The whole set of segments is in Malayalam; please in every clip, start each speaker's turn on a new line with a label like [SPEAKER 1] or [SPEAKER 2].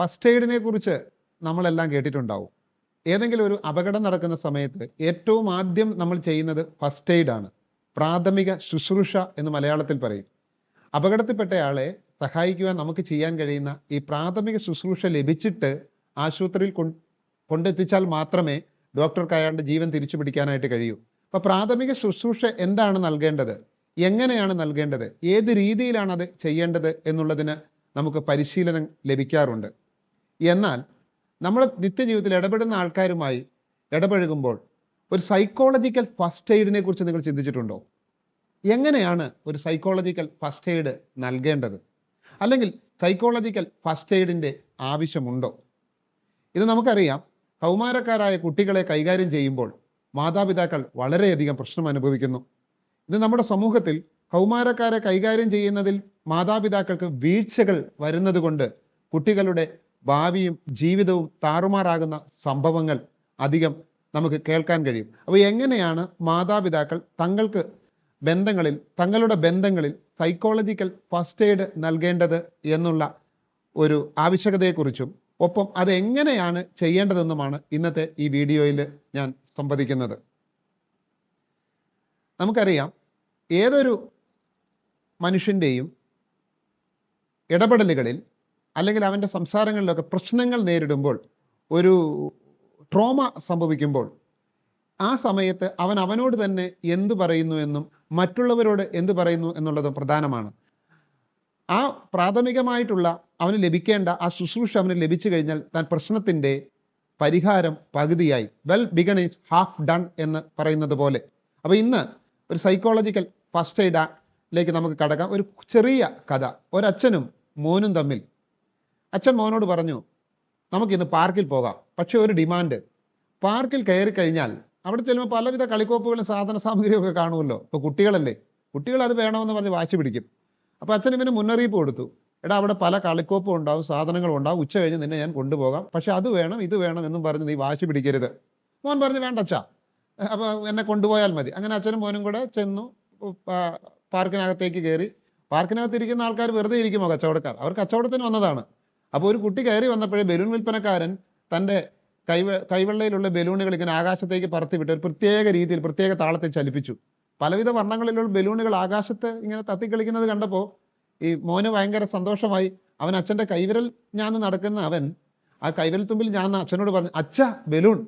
[SPEAKER 1] ഫസ്റ്റ് എയ്ഡിനെ കുറിച്ച് നമ്മളെല്ലാം കേട്ടിട്ടുണ്ടാവും. ഏതെങ്കിലും ഒരു അപകടം നടക്കുന്ന സമയത്ത് ഏറ്റവും ആദ്യം നമ്മൾ ചെയ്യുന്നത് ഫസ്റ്റ് എയ്ഡ് ആണ്. പ്രാഥമിക ശുശ്രൂഷ എന്ന് മലയാളത്തിൽ പറയും. അപകടത്തിൽപ്പെട്ടയാളെ സഹായിക്കുവാൻ നമുക്ക് ചെയ്യാൻ കഴിയുന്ന ഈ പ്രാഥമിക ശുശ്രൂഷ ലഭിച്ചിട്ട് ആശുപത്രിയിൽ കൊണ്ടെത്തിച്ചാൽ മാത്രമേ ഡോക്ടർക്ക് അയാളുടെ ജീവൻ തിരിച്ചു പിടിക്കാനായിട്ട് കഴിയൂ. അപ്പോൾ പ്രാഥമിക ശുശ്രൂഷ എന്താണ് നൽകേണ്ടത്? എങ്ങനെയാണ് നൽകേണ്ടത്? ഏത് രീതിയിലാണ് അത് ചെയ്യേണ്ടത് എന്നുള്ളതിന് നമുക്ക് പരിശീലനം ലഭിക്കാറുണ്ട്. എന്നാൽ നമ്മൾ നിത്യജീവിതത്തിൽ ഇടപെടുന്ന ആൾക്കാരുമായി ഇടപഴകുമ്പോൾ ഒരു സൈക്കോളജിക്കൽ ഫസ്റ്റ് എയ്ഡിനെ കുറിച്ച് നിങ്ങൾ ചിന്തിച്ചിട്ടുണ്ടോ? എങ്ങനെയാണ് ഒരു സൈക്കോളജിക്കൽ ഫസ്റ്റ് എയ്ഡ് നൽകേണ്ടത്? അല്ലെങ്കിൽ സൈക്കോളജിക്കൽ ഫസ്റ്റ് എയ്ഡിന്റെ ആവശ്യമുണ്ടോ? ഇത് നമുക്കറിയാം. കൗമാരക്കാരായ കുട്ടികളെ കൈകാര്യം ചെയ്യുമ്പോൾ മാതാപിതാക്കൾ വളരെയധികം പ്രശ്നം അനുഭവിക്കുന്നു. ഇത് നമ്മുടെ സമൂഹത്തിൽ കൗമാരക്കാരെ കൈകാര്യം ചെയ്യുന്നതിൽ മാതാപിതാക്കൾക്ക് വീഴ്ചകൾ വരുന്നത് കൊണ്ട് കുട്ടികളുടെ ഭാവിയും ജീവിതവും താറുമാറാകുന്ന സംഭവങ്ങൾ അധികം നമുക്ക് കേൾക്കാൻ കഴിയും. അപ്പോൾ എങ്ങനെയാണ് മാതാപിതാക്കൾ തങ്ങൾക്ക് ബന്ധങ്ങളിൽ തങ്ങളുടെ ബന്ധങ്ങളിൽ സൈക്കോളജിക്കൽ ഫസ്റ്റ് എയ്ഡ് നൽകേണ്ടത് എന്നുള്ള ഒരു ആവശ്യകതയെക്കുറിച്ചും ഒപ്പം അത് എങ്ങനെയാണ് ചെയ്യേണ്ടതെന്നുമാണ് ഇന്നത്തെ ഈ വീഡിയോയിൽ ഞാൻ സംവദിക്കുന്നത്. നമുക്കറിയാം ഏതൊരു മനുഷ്യന്റെയും ഇടപെടലുകളിൽ അല്ലെങ്കിൽ അവന്റെ സംസാരങ്ങളിലൊക്കെ പ്രശ്നങ്ങൾ നേരിടുമ്പോൾ ഒരു ട്രോമ സംഭവിക്കുമ്പോൾ ആ സമയത്ത് അവൻ അവനോട് തന്നെ എന്തു പറയുന്നു എന്നും മറ്റുള്ളവരോട് എന്തു പറയുന്നു എന്നുള്ളതും പ്രധാനമാണ്. ആ പ്രാഥമികമായിട്ടുള്ള അവന് ലഭിക്കേണ്ട ആ ശുശ്രൂഷ അവന് ലഭിച്ചു കഴിഞ്ഞാൽ താൻ പ്രശ്നത്തിന്റെ പരിഹാരം പകുതിയായി. Well begun is half done എന്ന് പറയുന്നത് പോലെ. അപ്പോൾ ഇന്ന് ഒരു സൈക്കോളജിക്കൽ ഫസ്റ്റ് എയ്ഡിലേക്ക് നമുക്ക് കടക്കാം. ഒരു ചെറിയ കഥ. ഒരച്ഛനും മോനും തമ്മിൽ അച്ഛൻ മോനോട് പറഞ്ഞു നമുക്കിന്ന് പാർക്കിൽ പോകാം. പക്ഷേ ഒരു ഡിമാൻഡ്. പാർക്കിൽ കയറി കഴിഞ്ഞാൽ അവിടെ ചെല്ലുമ്പോൾ പലവിധ കളിക്കോപ്പുകളും സാധന സാമഗ്രിയും ഒക്കെ കാണുമല്ലോ. ഇപ്പോൾ കുട്ടികളല്ലേ? കുട്ടികൾ അത് വേണമെന്ന് പറഞ്ഞ് വാശി പിടിക്കും. അപ്പോൾ അച്ഛൻ ഇവന് മുന്നറിയിപ്പ് കൊടുത്തു. എടാ അവിടെ പല കളിക്കോപ്പും ഉണ്ടാവും സാധനങ്ങളും ഉണ്ടാവും. ഉച്ച കഴിഞ്ഞ് നിന്നെ ഞാൻ കൊണ്ടുപോകാം. പക്ഷെ അത് വേണം ഇത് വേണം എന്നും പറഞ്ഞ് നീ വാശി പിടിക്കരുത്. മോൻ പറഞ്ഞു വേണ്ട അച്ഛാ. അപ്പോൾ എന്നെ കൊണ്ടുപോയാൽ മതി. അങ്ങനെ അച്ഛനും മോനും കൂടെ ചെന്നു പാർക്കിനകത്തേക്ക് കയറി. പാർക്കിനകത്ത് ഇരിക്കുന്ന ആൾക്കാർ വെറുതെ ഇരിക്കുമോ കച്ചവടക്കാർ? അവർ കച്ചവടത്തിന് വന്നതാണ്. അപ്പോൾ ഒരു കുട്ടി കയറി വന്നപ്പോഴേ ബലൂൺ വിൽപ്പനക്കാരൻ തന്റെ കൈ കൈവെള്ളയിലുള്ള ബലൂണുകൾ ഇങ്ങനെ ആകാശത്തേക്ക് പറത്തിവിട്ട് ഒരു പ്രത്യേക രീതിയിൽ പ്രത്യേക താളത്തിൽ ചലിപ്പിച്ചു. പലവിധ വർണങ്ങളിലുള്ള ബലൂണുകൾ ആകാശത്ത് ഇങ്ങനെ തത്തിക്കളിക്കുന്നത് കണ്ടപ്പോൾ ഈ മോന് ഭയങ്കര സന്തോഷമായി. അവൻ അച്ഛന്റെ കൈവിരൽ ഞാൻ നടക്കുന്ന അവൻ ആ കൈവിരൽ തുമ്പിൽ ഞാൻ അച്ഛനോട് പറഞ്ഞു അച്ഛ ബലൂൺ.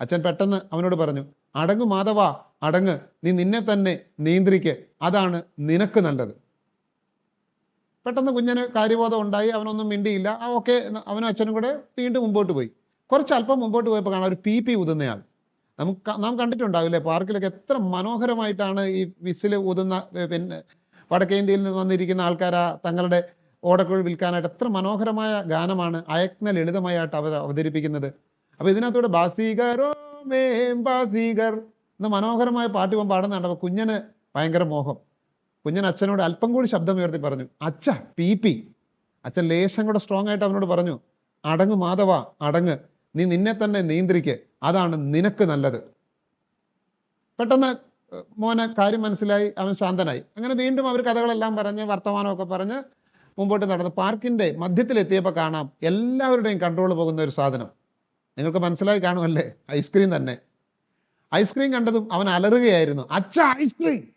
[SPEAKER 1] അച്ഛൻ പെട്ടെന്ന് അവനോട് പറഞ്ഞു അടങ്ങ് മാധവ അടങ്ങ്. നീ നിന്നെ തന്നെ നിയന്ത്രിക്ക്. അതാണ് നിനക്ക് നല്ലത്. പെട്ടെന്ന് കുഞ്ഞിന് കാര്യബോധം ഉണ്ടായി അവനൊന്നും മിണ്ടിയില്ല. ആ ഓക്കെ അവനും അച്ഛനും കൂടെ വീണ്ടും മുമ്പോട്ട് പോയി. കുറച്ച് അല്പം മുമ്പോട്ട് പോയപ്പോൾ കാണാം ഒരു പി പി ഊതുന്നയാൾ. നമുക്ക് നാം കണ്ടിട്ടുണ്ടാവില്ലേ? പാർക്കിലൊക്കെ എത്ര മനോഹരമായിട്ടാണ് ഈ വിസിൽ ഊതുന്ന പിന്നെ വടക്കേ ഇന്ത്യയിൽ നിന്ന് വന്നിരിക്കുന്ന ആൾക്കാർ തങ്ങളുടെ ഓടക്കുഴി വിൽക്കാനായിട്ട് എത്ര മനോഹരമായ ഗാനമാണ് അയക്ന ലളിതമായിട്ട് അവർ അവതരിപ്പിക്കുന്നത്. അപ്പോൾ ഇതിനകത്തൂടെ ബാസീകരോ മേം ബാസീകർ എന്ന മനോഹരമായ പാട്ട് ഇവൻ പാടുന്നുണ്ട്. അപ്പോൾ കുഞ്ഞന് ഭയങ്കര മോഹം. കുഞ്ഞൻ അച്ഛനോട് അല്പം കൂടി ശബ്ദം ഉയർത്തി പറഞ്ഞു അച്ഛ പി പി അച്ഛൻ ലേശം കൂടെ സ്ട്രോങ് ആയിട്ട് അവനോട് പറഞ്ഞു അടങ്ങ് മാധവ അടങ്ങ്. നീ നിന്നെ തന്നെ നിയന്ത്രിക്ക്. അതാണ് നിനക്ക് നല്ലത്. പെട്ടെന്ന് മോനെ കാര്യം മനസ്സിലായി അവൻ ശാന്തനായി. അങ്ങനെ വീണ്ടും അവർ കഥകളെല്ലാം പറഞ്ഞ് വർത്തമാനമൊക്കെ പറഞ്ഞ് മുമ്പോട്ട് നടന്നു പാർക്കിന്റെ മധ്യത്തിലെത്തിയപ്പോൾ കാണാം എല്ലാവരുടെയും കൺട്രോൾ പോകുന്ന ഒരു സാധനം. നിങ്ങൾക്ക് മനസ്സിലായി കാണുമല്ലേ? ഐസ്ക്രീം തന്നെ. ഐസ്ക്രീം കണ്ടതും അവൻ അലറുകയായിരുന്നു. അച്ഛ ഐസ്ക്രീം.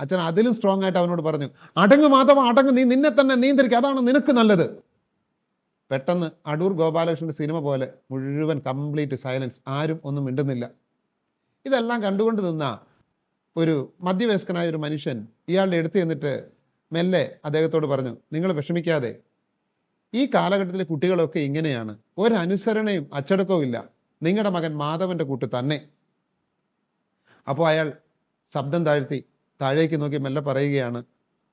[SPEAKER 1] അച്ഛൻ അതിലും സ്ട്രോങ് ആയിട്ട് അവനോട് പറഞ്ഞു അടങ്ങ് മാധവ അടങ്ങ് നീ നിന്നെ തന്നെ നിയന്ത്രിക്കുക അതാണ് നിനക്ക് നല്ലത്. പെട്ടെന്ന് അടൂർ ഗോപാലകൃഷ്ണന്റെ സിനിമ പോലെ മുഴുവൻ കംപ്ലീറ്റ് സൈലൻസ് ആരും ഒന്നും മിണ്ടുന്നില്ല. ഇതെല്ലാം കണ്ടുകൊണ്ട് നിന്ന ഒരു മധ്യവയസ്കനായ ഒരു മനുഷ്യൻ ഇയാളുടെ എടുത്ത് ചെന്നിട്ട് മെല്ലെ അദ്ദേഹത്തോട് പറഞ്ഞു നിങ്ങൾ വിഷമിക്കാതെ ഈ കാലഘട്ടത്തിലെ കുട്ടികളൊക്കെ ഇങ്ങനെയാണ്. ഒരനുസരണയും അച്ചടക്കവും ഇല്ല. നിങ്ങളുടെ മകൻ മാധവന്റെ കൂട്ട് തന്നെ. അപ്പോൾ അയാൾ ശബ്ദം താഴ്ത്തി താഴേക്ക് നോക്കി മെല്ലെ പറയുകയാണ്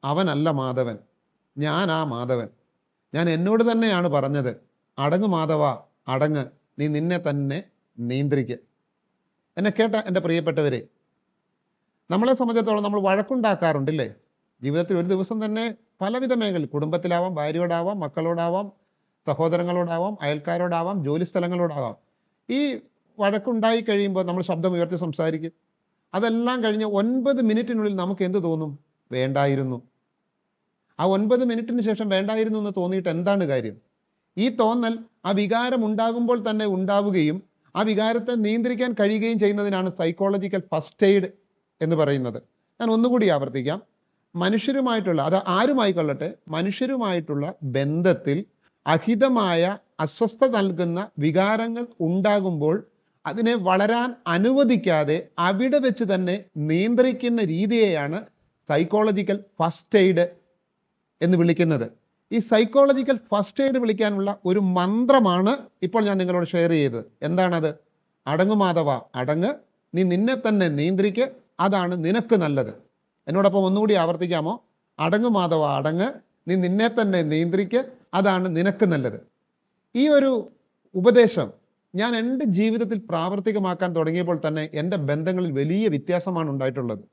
[SPEAKER 1] അവനല്ല മാധവൻ. ഞാൻ ആ മാധവൻ. ഞാൻ എന്നോട് തന്നെയാണ് പറഞ്ഞത്. അടങ്ങ് മാധവ അടങ്ങ്. നീ നിന്നെ തന്നെ നിയന്ത്രിക്ക. എന്നെ കേട്ട എന്റെ പ്രിയപ്പെട്ടവരെ നമ്മളെ സംബന്ധിച്ചിടത്തോളം നമ്മൾ വഴക്കുണ്ടാക്കാറുണ്ടല്ലേ? ജീവിതത്തിൽ ഒരു ദിവസം തന്നെ പലവിധ മേഖലയിൽ കുടുംബത്തിലാവാം ഭാര്യയോടാവാം മക്കളോടാവാം സഹോദരങ്ങളോടാവാം അയൽക്കാരോടാവാം ജോലി സ്ഥലങ്ങളോടാവാം ഈ വഴക്കുണ്ടായി കഴിയുമ്പോൾ നമ്മൾ ശബ്ദം ഉയർത്തി സംസാരിക്കും. അതെല്ലാം കഴിഞ്ഞ് ഒൻപത് മിനിറ്റിനുള്ളിൽ നമുക്ക് എന്ത് തോന്നും? വേണ്ടായിരുന്നു. ആ ഒൻപത് മിനിറ്റിന് ശേഷം വേണ്ടായിരുന്നു എന്ന് തോന്നിയിട്ട് എന്താണ് കാര്യം? ഈ തോന്നൽ ആ വികാരം ഉണ്ടാകുമ്പോൾ തന്നെ ഉണ്ടാവുകയും ആ വികാരത്തെ നിയന്ത്രിക്കാൻ കഴിയുകയും ചെയ്യുന്നതിനാണ് സൈക്കോളജിക്കൽ ഫസ്റ്റ് എയ്ഡ് എന്ന് പറയുന്നത്. ഞാൻ ഒന്നുകൂടി ആവർത്തിക്കാം. മനുഷ്യരുമായിട്ടുള്ള അത് ആരുമായിക്കൊള്ളട്ടെ? മനുഷ്യരുമായിട്ടുള്ള ബന്ധത്തിൽ അഹിതമായ അസ്വസ്ഥത നൽകുന്ന വികാരങ്ങൾ ഉണ്ടാകുമ്പോൾ അതിനെ വളരാൻ അനുവദിക്കാതെ അവിടെ വെച്ച് തന്നെ നിയന്ത്രിക്കുന്ന രീതിയെയാണ് സൈക്കോളജിക്കൽ ഫസ്റ്റ് എയ്ഡ് എന്ന് വിളിക്കുന്നത്. ഈ സൈക്കോളജിക്കൽ ഫസ്റ്റ് എയ്ഡ് വിളിക്കാനുള്ള ഒരു മന്ത്രമാണ് ഇപ്പോൾ ഞാൻ നിങ്ങളോട് ഷെയർ ചെയ്തത്. എന്താണത്? അടങ്ങുമാധവ അടങ്ങ്. നീ നിന്നെ തന്നെ നിയന്ത്രിക്ക്. അതാണ് നിനക്ക് നല്ലത്. എന്നോടൊപ്പം ഒന്നുകൂടി ആവർത്തിക്കാമോ? അടങ്ങു മാധവ അടങ്ങ്. നീ നിന്നെ തന്നെ നിയന്ത്രിക്ക്. അതാണ് നിനക്ക് നല്ലത്. ഈ ഒരു ഉപദേശം ഞാൻ എന്റെ ജീവിതത്തിൽ പ്രാവർത്തികമാക്കാൻ തുടങ്ങിയപ്പോൾ തന്നെ എന്റെ ബന്ധങ്ങളിൽ വലിയ വ്യത്യാസമാണ് ഉണ്ടായിട്ടുള്ളത്.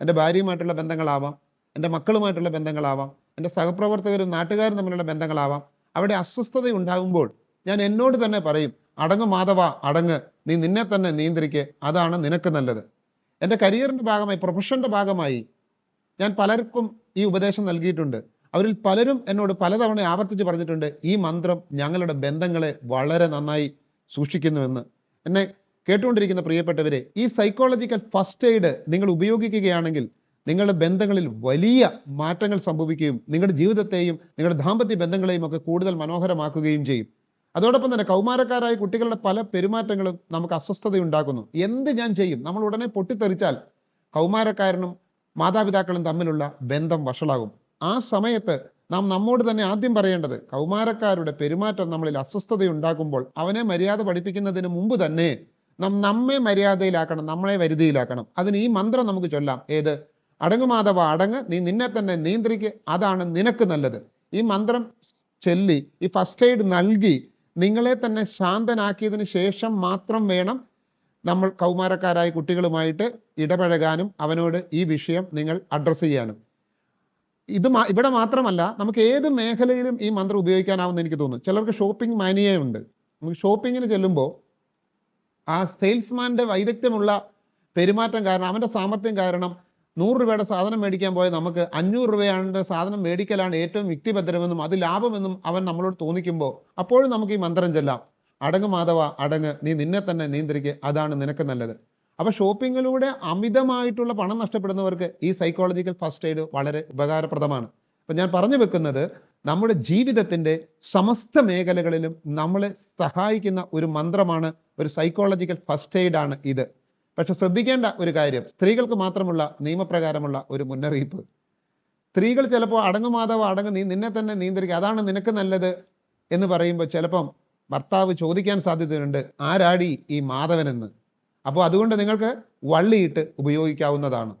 [SPEAKER 1] എന്റെ ഭാര്യയുമായിട്ടുള്ള ബന്ധങ്ങളാവാം എന്റെ മക്കളുമായിട്ടുള്ള ബന്ധങ്ങളാവാം എന്റെ സഹപ്രവർത്തകരും നാട്ടുകാരും തമ്മിലുള്ള ബന്ധങ്ങളാവാം. അവിടെ അസ്വസ്ഥത ഉണ്ടാകുമ്പോൾ ഞാൻ എന്നോട് തന്നെ പറയും അടങ്ങ് മാധവ അടങ്ങ്. നീ നിന്നെ തന്നെ നിയന്ത്രിക്ക്. അതാണ് നിനക്ക് നല്ലത്. എന്റെ കരിയറിന്റെ ഭാഗമായി പ്രൊഫഷന്റെ ഭാഗമായി ഞാൻ പലർക്കും ഈ ഉപദേശം നൽകിയിട്ടുണ്ട്. അവരിൽ പലരും എന്നോട് പലതവണ ആവർത്തിച്ച് പറഞ്ഞിട്ടുണ്ട് ഈ മന്ത്രം ഞങ്ങളുടെ ബന്ധങ്ങളെ വളരെ നന്നായി സൂക്ഷിക്കുന്നുവെന്ന്. എന്നെ കേട്ടുകൊണ്ടിരിക്കുന്ന പ്രിയപ്പെട്ടവരെ ഈ സൈക്കോളജിക്കൽ ഫസ്റ്റ് എയ്ഡ് നിങ്ങൾ ഉപയോഗിക്കുകയാണെങ്കിൽ നിങ്ങളുടെ ബന്ധങ്ങളിൽ വലിയ മാറ്റങ്ങൾ സംഭവിക്കുകയും നിങ്ങളുടെ ജീവിതത്തെയും നിങ്ങളുടെ ദാമ്പത്യ ബന്ധങ്ങളെയും ഒക്കെ കൂടുതൽ മനോഹരമാക്കുകയും ചെയ്യും. അതോടൊപ്പം തന്നെ കൗമാരക്കാരായ കുട്ടികളുടെ പല പെരുമാറ്റങ്ങളും നമുക്ക് അസ്വസ്ഥതയുണ്ടാക്കുന്നു. എന്ത് ഞാൻ ചെയ്യും? നമ്മൾ ഉടനെ പൊട്ടിത്തെറിച്ചാൽ കൗമാരക്കാരനും മാതാപിതാക്കളും തമ്മിലുള്ള ബന്ധം വഷളാകും. ആ സമയത്ത് നാം നമ്മോട് തന്നെ ആദ്യം പറയേണ്ടത് കൗമാരക്കാരുടെ പെരുമാറ്റം നമ്മളിൽ അസ്വസ്ഥത ഉണ്ടാക്കുമ്പോൾ അവനെ മര്യാദ പഠിപ്പിക്കുന്നതിന് മുമ്പ് തന്നെ നാം നമ്മെ മര്യാദയിലാക്കണം നമ്മളെ വരുതിയിലാക്കണം. അതിന് ഈ മന്ത്രം നമുക്ക് ചൊല്ലാം. ഏത്? അടങ്ങ് മാധവ അടങ്ങ്. നീ നിന്നെ തന്നെ നിയന്ത്രിക്ക്. അതാണ് നിനക്ക് നല്ലത്. ഈ മന്ത്രം ചൊല്ലി ഈ ഫസ്റ്റ് എയ്ഡ് നൽകി നിങ്ങളെ തന്നെ ശാന്തനാക്കിയതിന് ശേഷം മാത്രം വേണം നമ്മൾ കൗമാരക്കാരായ കുട്ടികളുമായിട്ട് ഇടപഴകാനും അവനോട് ഈ വിഷയം നിങ്ങൾ അഡ്രസ്സ് ചെയ്യാനും. ഇത് ഇവിടെ മാത്രമല്ല നമുക്ക് ഏത് മേഖലയിലും ഈ മന്ത്രം ഉപയോഗിക്കാനാവുമെന്ന് എനിക്ക് തോന്നുന്നു. ചിലർക്ക് ഷോപ്പിംഗ് മാനിയുണ്ട് നമുക്ക് ഷോപ്പിങ്ങിന് ചെല്ലുമ്പോൾ ആ സെയിൽസ്മാന്റെ വൈദഗ്ധ്യമുള്ള പെരുമാറ്റം കാരണം അവന്റെ സാമർത്ഥ്യം കാരണം നൂറ് രൂപയുടെ സാധനം മേടിക്കാൻ പോയ നമുക്ക് അഞ്ഞൂറ് രൂപയാണ് സാധനം മേടിക്കലാണ് ഏറ്റവും വ്യക്തിഭദ്രമെന്നും അത് ലാഭമെന്നും അവൻ നമ്മളോട് തോന്നിക്കുമ്പോൾ അപ്പോഴും നമുക്ക് ഈ മന്ത്രം ചെല്ലാം. അടങ്ങ് മാധവ അടങ്ങ്. നീ നിന്നെ തന്നെ നിയന്ത്രിക്കുക അതാണ് നിനക്ക് നല്ലത്. അപ്പൊ ഷോപ്പിങ്ങിലൂടെ അമിതമായിട്ടുള്ള പണം നഷ്ടപ്പെടുന്നവർക്ക് ഈ സൈക്കോളജിക്കൽ ഫസ്റ്റ് എയ്ഡ് വളരെ ഉപകാരപ്രദമാണ്. അപ്പം ഞാൻ പറഞ്ഞു വെക്കുന്നത് നമ്മുടെ ജീവിതത്തിന്റെ സമസ്ത മേഖലകളിലും നമ്മളെ സഹായിക്കുന്ന ഒരു മന്ത്രമാണ് ഒരു സൈക്കോളജിക്കൽ ഫസ്റ്റ് എയ്ഡ് ആണ് ഇത്. പക്ഷെ ശ്രദ്ധിക്കേണ്ട ഒരു കാര്യം സ്ത്രീകൾക്ക് മാത്രമുള്ള നിയമപ്രകാരമുള്ള ഒരു മുന്നറിയിപ്പ്. സ്ത്രീകൾ ചിലപ്പോൾ അടങ്ങു മാതാവ് അടങ്ങ് നീ നിന്നെ തന്നെ നിയന്ത്രിക്കുക അതാണ് നിനക്ക് നല്ലത് എന്ന് പറയുമ്പോൾ ചിലപ്പം ഭർത്താവ് ചോദിക്കാൻ സാധ്യതയുണ്ട് ആരാടി ഈ മാധവനെന്ന്? അപ്പോൾ അതുകൊണ്ട് നിങ്ങൾക്ക് വള്ളിയിട്ട് ഉപയോഗിക്കാവുന്നതാണ്.